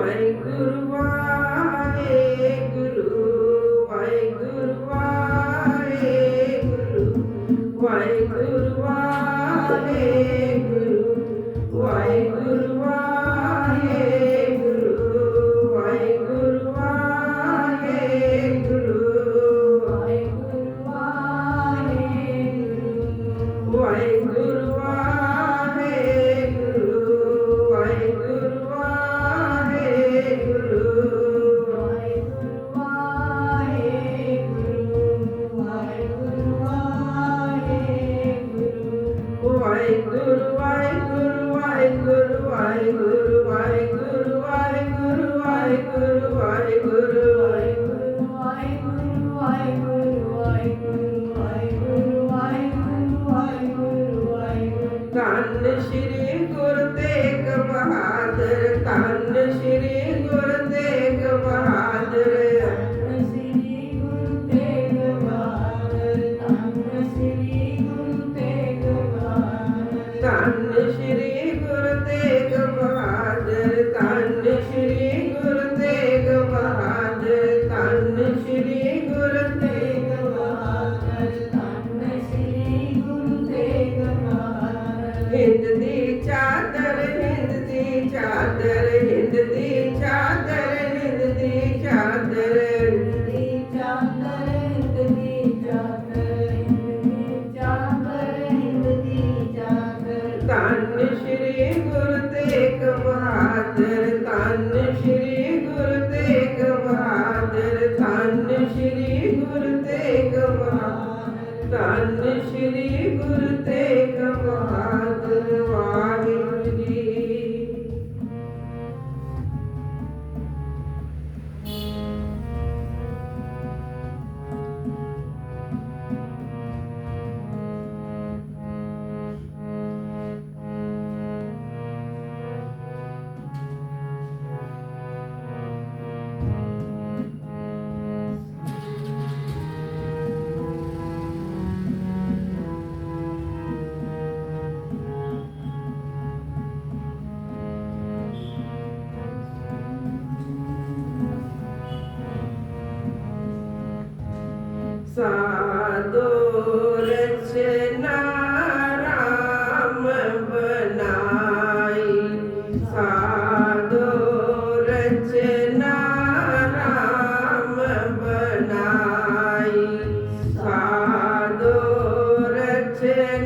I ain't Hare Guru ਧੰਨ ਸ਼੍ਰੀ ਗੁਰ ਤੇਗ ਬਹਾਦਰ ਧੰਨ ਸ਼੍ਰੀ श्री गुरु ते कमातर तन श्री साधो रचना राम बनाई साधो रचना राम बनाई साधो रचना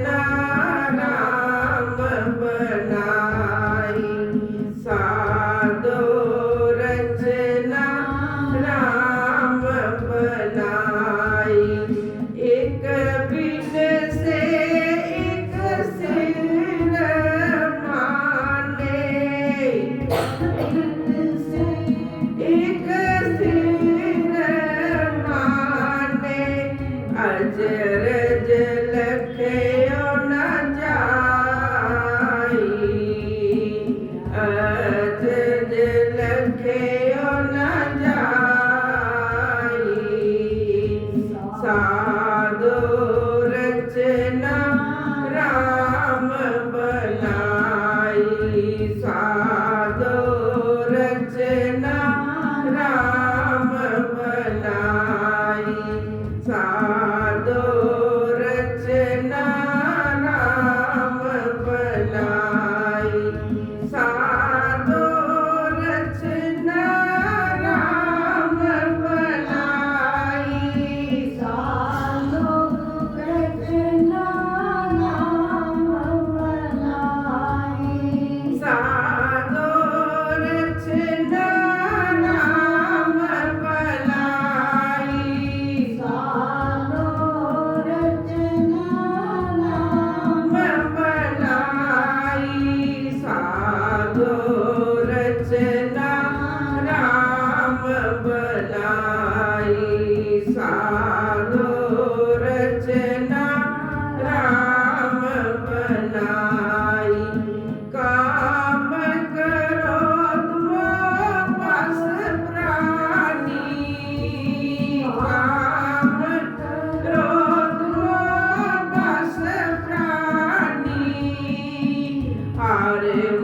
i Hare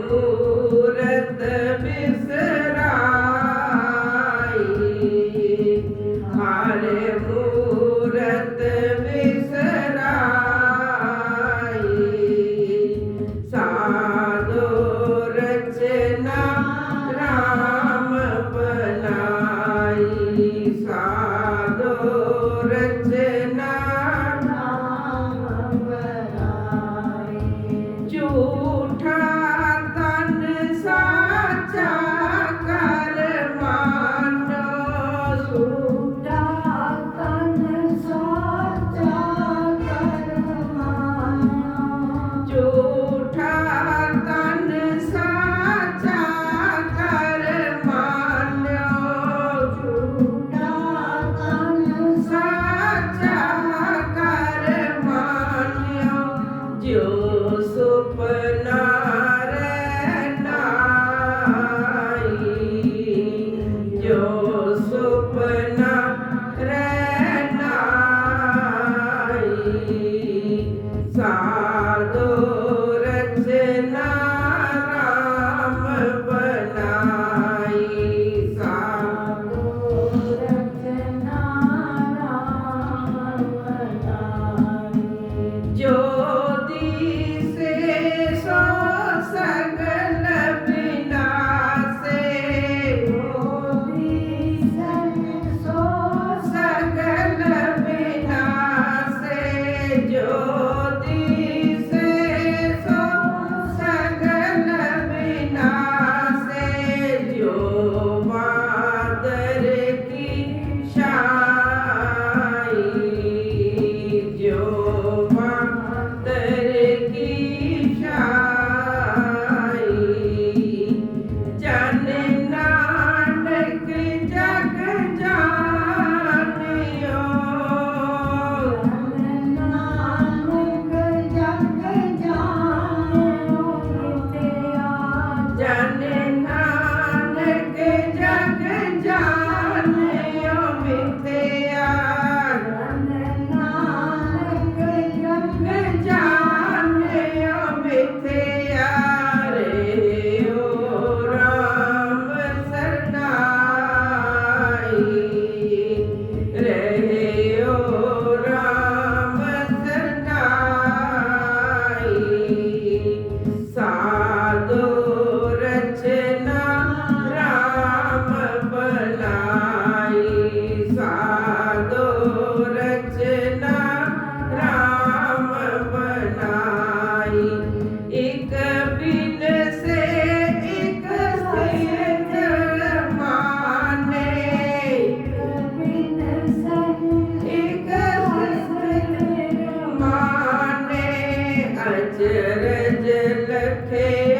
okay.